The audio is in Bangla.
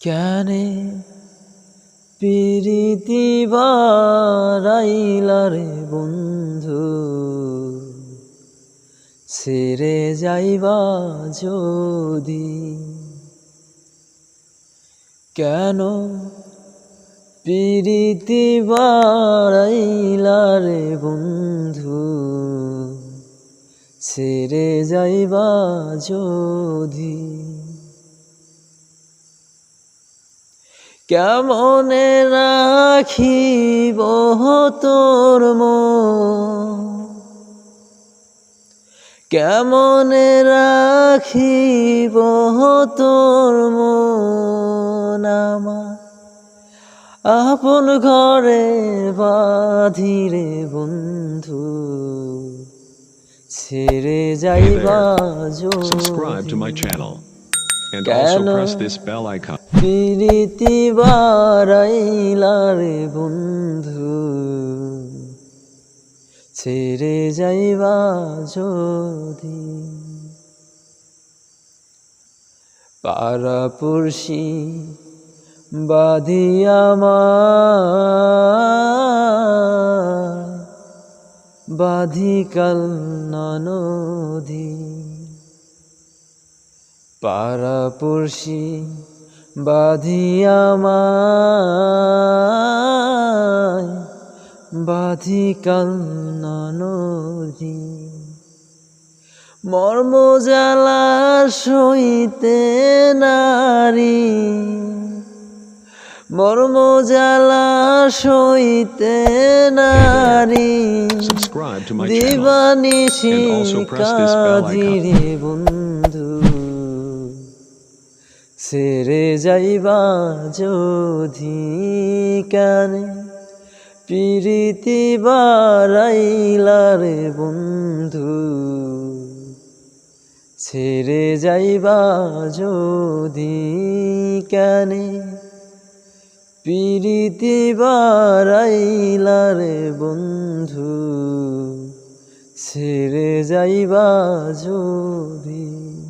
কেনে পিরিতি বারাইলারে বন্ধু? ছেড়ে যাইবা যদি? কেন পিরিতি বারাইলারে বন্ধু? ছেড়ে যাইবা যদি। কেমনে রাখিব তোর মন? কেমনে রাখিব তোর আমার? আপন ঘরে বাধিরে বন্ধু। ছেড়ে যাইবা যো subscribe to my channel and also press this bell icon প্রীতি বারাইলার বন্ধু? ছেড়ে যাইবা যদি? পারা পুরুষী বাধিয়া মা বাধিকাল নদী পারাপুরসি বাধিয়ামায় বাধিকাল ননধি মর্ম জ্বালা সইতে নারী মর্ম জ্বালা সইতে নারী. কাদিরে বন্ধু। সেরে যাইবা যদি কানে পিরিতি বারাইলারে বন্ধু। ছেড়ে যাইবা যদি কানে পিরিতি বারাইলারে বন্ধু ছেড়ে যাইবা যদি।